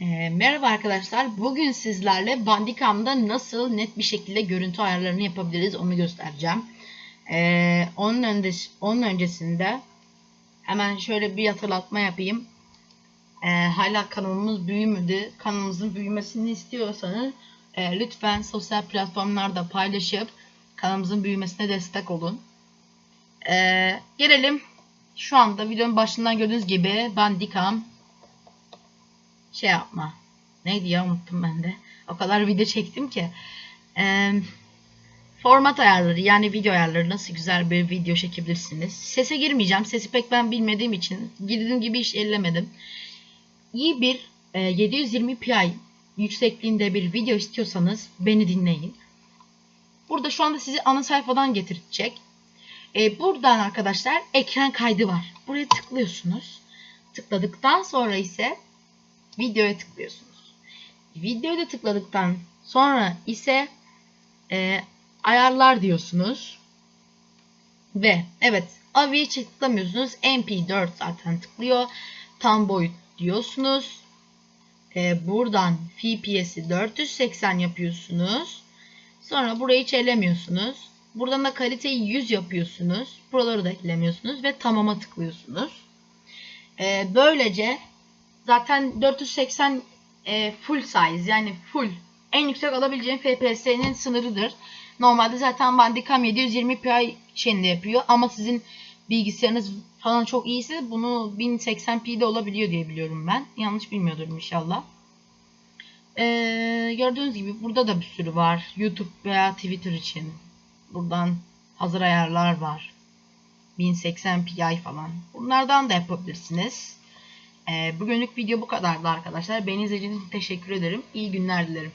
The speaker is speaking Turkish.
Ee, merhaba arkadaşlar. Bugün sizlerle Bandicam'da nasıl net bir şekilde görüntü ayarlarını yapabiliriz onu göstereceğim. Ee, onun, önde, onun öncesinde hemen şöyle bir hatırlatma yapayım. Ee, hala kanalımız büyümedi. Kanalımızın büyümesini istiyorsanız e, lütfen sosyal platformlarda paylaşıp kanalımızın büyümesine destek olun. Ee, gelelim. Şu anda videonun başından gördüğünüz gibi Bandicam şey yapma. Neydi ya unuttum ben de. O kadar video çektim ki. Ee, format ayarları yani video ayarları nasıl güzel bir video çekebilirsiniz. Sese girmeyeceğim. Sesi pek ben bilmediğim için girdiğim gibi hiç ellemedim. İyi bir e, 720 pi yüksekliğinde bir video istiyorsanız beni dinleyin. Burada şu anda sizi ana sayfadan getirecek. E, buradan arkadaşlar ekran kaydı var. Buraya tıklıyorsunuz. Tıkladıktan sonra ise videoya tıklıyorsunuz. Videoya da tıkladıktan sonra ise e, ayarlar diyorsunuz. Ve evet AVI'ye tıklamıyorsunuz. MP4 zaten tıklıyor. Tam boyut diyorsunuz. E, buradan FPS'i 480 yapıyorsunuz. Sonra burayı hiç elemiyorsunuz. Buradan da kaliteyi 100 yapıyorsunuz. Buraları da elemiyorsunuz ve tamama tıklıyorsunuz. E, böylece zaten 480 e, full size yani full en yüksek alabileceğin FPS'nin sınırıdır. Normalde zaten Bandicam 720 Pi şeyinde yapıyor ama sizin bilgisayarınız falan çok iyiyse bunu 1080p'de olabiliyor diye biliyorum ben. Yanlış bilmiyordur inşallah. Ee, gördüğünüz gibi burada da bir sürü var. YouTube veya Twitter için. Buradan hazır ayarlar var. 1080 Pi falan. Bunlardan da yapabilirsiniz. Ee, bugünlük video bu kadardı arkadaşlar. Beni izlediğiniz için teşekkür ederim. İyi günler dilerim.